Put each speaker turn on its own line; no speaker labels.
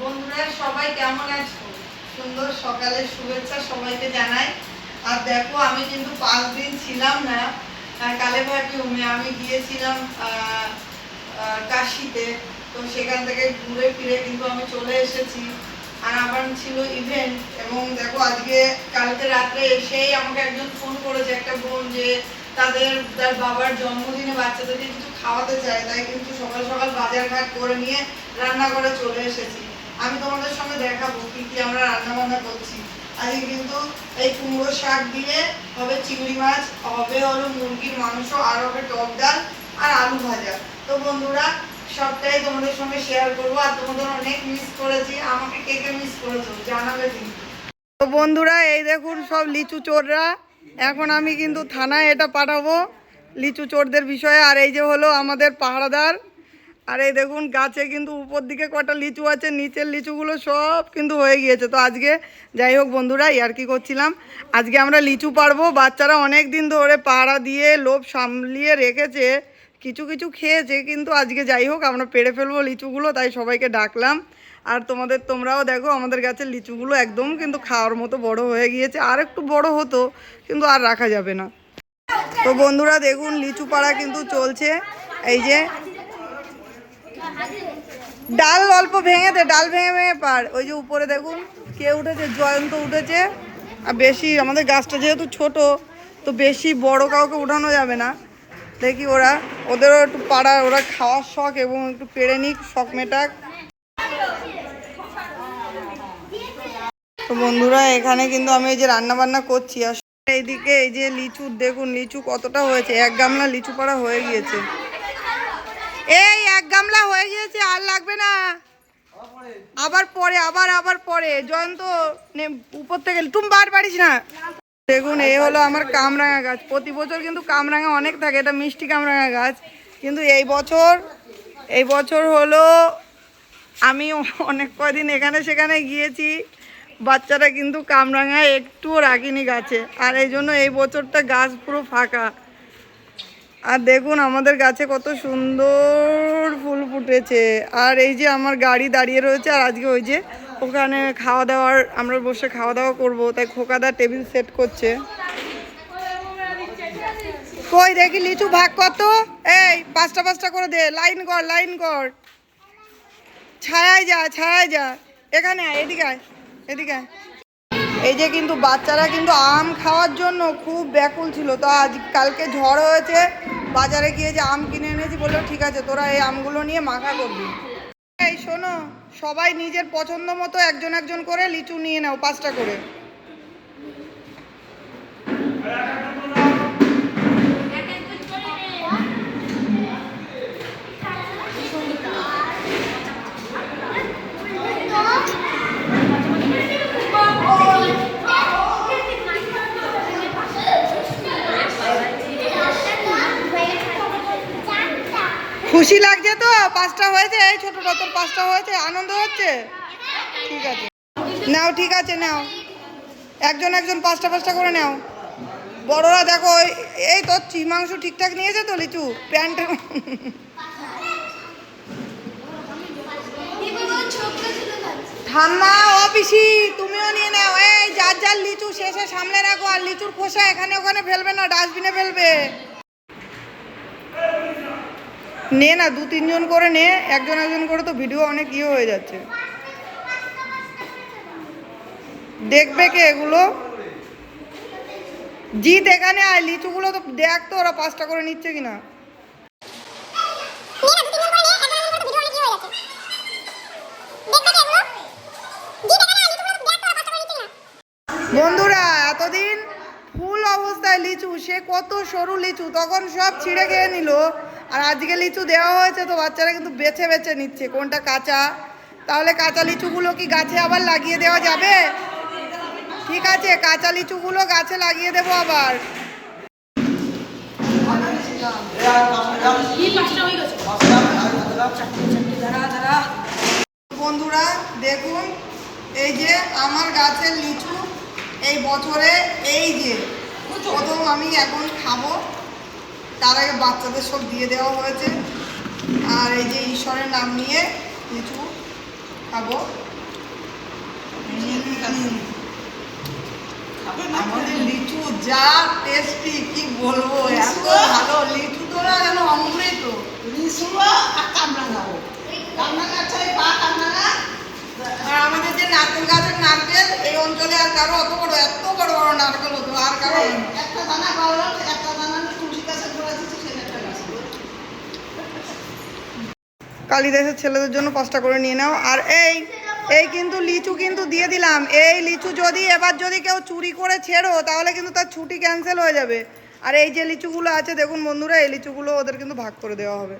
বন্ধুরা, সবাই কেমন আছো? সুন্দর সকালের শুভেচ্ছা সবাইকে জানাই। আর দেখো, আমি কিন্তু পাঁচ দিন ছিলাম না কালে ভাটিউমে আমি গিয়েছিলাম কাশিতে। তো সেখান থেকে ঘুরে ফিরে কিন্তু আমি চলে এসেছি। আর আমার ছিল ইভেন্ট এবং দেখো, আজকে কালকে রাত্রে এসেই আমাকে একজন ফোন করেছে, একটা বোন যে তাদের, তার বাবার জন্মদিনে বাচ্চাদেরকে কিছু খাওয়াতে চায়। তাই কিন্তু সকাল সকাল বাজার ঘাট করে নিয়ে রান্না করে চলে এসেছি। আমি তোমাদের সঙ্গে দেখাবো কি কি আমরা রান্না বান্না করছি। আজকে কিন্তু এই কুমড়ো শাক দিয়ে হবে চিংড়ি মাছ, হবে হলো মুরগির মাংস, আর হবে টক ডাল আর আলু ভাজা। তো বন্ধুরা, সবটাই তোমাদের সঙ্গে শেয়ার করব, আর তোমাদের অনেক মিস করেছি। আমাকে কে কে মিস করেছ জানাবে কিন্তু। তো বন্ধুরা, এই দেখুন সব লিচু চোররা। এখন আমি কিন্তু থানায় এটা পাঠাবো লিচু চোরদের বিষয়ে। আর এই যে হলো আমাদের পাহারাদার। আর এই দেখুন, গাছে কিন্তু উপর দিকে কটা লিচু আছে, নিচের লিচুগুলো সব কিন্তু হয়ে গিয়েছে। তো আজকে যাই হোক বন্ধুরা ইয়ার কি করছিলাম। আজকে আমরা লিচু পারব বাচ্চারা অনেক দিন ধরে পাহারা দিয়ে লোভ সামলিয়ে রেখেছে, কিছু কিছু খেয়েছে, কিন্তু আজকে যাই হোক, আমরা পেড়ে ফেলব লিচুগুলো, তাই সবাইকে ডাকলাম। আর তোমাদের, তোমরাও দেখো, আমাদের গাছের লিচুগুলো একদম কিন্তু খাওয়ার মতো বড় হয়ে গিয়েছে। আর একটু বড় হতো, কিন্তু আর রাখা যাবে না। তো বন্ধুরা, দেখুন, লিচু পাড়া কিন্তু চলছে। এই যে ডাল অল্প ভেঙে দে, ডাল ভেঙে ভেঙে পার। ওই যে উপরে দেখুন, কে উঠেছে? জয়ন্ত উঠেছে। আর বেশি, আমাদের গাছটা যেহেতু ছোট, তো বেশি বড় কাউকে উঠানো যাবে না। দেখি ওরা, ওদেরও একটু পাড়া, ওরা খাওয়ার শখ এবং একটু পেড়ে নিক, শখ মেটাক। তো বন্ধুরা, এখানে কিন্তু আমি এই যে রান্না বান্না করছি। আর এইদিকে এই যে লিচু দেখুন লিচু কতটা হয়েছে। এক গামলা লিচু পাড়া হয়ে গিয়েছে। এই, এক গামলা হয়ে গিয়েছে, আর লাগবে না। আবার পরে, আবার আবার পরে। জয়ন্ত উপর থেকে, তুমি বার পারিস না। দেখুন এই হলো আমার কামরাঙা গাছ। প্রতি বছর কিন্তু কামরাঙা অনেক থাকে, এটা মিষ্টি কামরাঙা গাছ। কিন্তু এই বছর এই বছর হলো আমি অনেক কদিন এখানে সেখানে গিয়েছি। বাচ্চারা কিন্তু কামরাঙা একটুও রাখিনি গাছে। আর এই জন্য এই বছরটা গাছ পুরো ফাঁকা। আর দেখুন, আমাদের গাছে কত সুন্দর ফুল ফুটেছে। আর এই যে আমার গাড়ি দাঁড়িয়ে রয়েছে, আর আজকে ওই যে ওখানে খাওয়া দাওয়ার, আমরা বসে খাওয়া দাওয়া করব। তাই খোকাদা টেবিল সেট করছে। কই দেখি লিচু ভাগ কত? এই, পাঁচটা পাঁচটা করে দে। লাইন কর লাইন কর। ছায়ায় যা ছায়ায় যা। এখানে আয়, এদিকে আয় এদিকে আয়। এই যে কিন্তু বাচ্চারা কিন্তু আম খাওয়ার জন্য খুব ব্যাকুল ছিল। তো আজ কালকে ঝড় হয়েছে বাজারে গিয়ে যে আম কিনে এনেছি, বলল, ঠিক আছে, তোরা এই আমগুলো নিয়ে মাখা করবি। এই, শোনো, সবাই নিজের পছন্দ মতো একজন একজন করে লিচু নিয়ে নাও, পাঁচটা করে। খুশি লাগছে তো? পাঁচটা হয়েছে, এই ছোটটা তোর পাঁচটা হয়েছে, আনন্দ হচ্ছে? ঠিক আছে। নাও, ঠিক আছে, নাও। একজন একজন পাঁচটা পাঁচটা করে নাও। বড়রা দেখো এই- তোর মাংস ঠিকঠাক নিয়েছে তো, লিচু, প্যান্ট। ঠাম্মা, ও পিসি, তুমিও নিয়ে নাও। এই, যার যার লিচু শেষে সামনে রাখো, আর লিচুর খোসা এখানে ওখানে ফেলবে না, ডাস্টবিনে ফেলবে। নে না দু তিনজন করে নে একজন একজন করে তো ভিডিও অনেক ইয়ে হয়ে যাচ্ছে। দেখবে কে এগুলো? জিত এখানে আয় লিচুগুলো তো দেখ তো ওরা পাঁচটা করে নিচ্ছে কিনা। বন্ধুরা এতদিন ফুল অবস্থায় লিচু সে কত সরু লিচু তখন সব ছিঁড়ে খেয়ে নিল। আর আজকে লিচু দেওয়া হয়েছে তো বাচ্চারা কিন্তু বেছে বেছে নিচ্ছে। কোনটা কাঁচা? তাহলে কাঁচা লিচুগুলো কি গাছে আবার লাগিয়ে দেওয়া যাবে? ঠিক আছে কাঁচা লিচুগুলো গাছে লাগিয়ে দেবো আবার। বন্ধুরা দেখুন এই যে আমার গাছের লিচু এই বছরে এই যে প্রথম আমি এখন খাব। তার আগে বাচ্চাদের সব দিয়ে দেওয়া হয়েছে। আর এই যে ঈশ্বরের নাম নিয়ে লিচু খাব। আমাদের লিচু যা টেস্টি কি বলব এত ভালো। লিচু তোরা যেন অমৃত।
লিসুয়া আর পা
আমাদের যে নারকেল গাছের নারকেল এই অঞ্চলে আর কারও অত বড় এত বড় বড় নারকেল হতো আর কারও
একটা দানা একটা দানা তুলসী গাছের গোড়া দিচ্ছে সেটা একটা গাছ
কালিদাসের ছেলেদের জন্য পাঁচটা করে নিয়ে নাও। আর এই এই কিন্তু লিচু কিন্তু দিয়ে দিলাম। এই লিচু যদি এবার যদি কেউ চুরি করে ছেড়ো, তাহলে কিন্তু তার ছুটি ক্যান্সেল হয়ে যাবে। আর এই যে লিচুগুলো আছে, দেখুন বন্ধুরা, এই লিচুগুলো ওদের কিন্তু ভাগ করে দেওয়া হবে।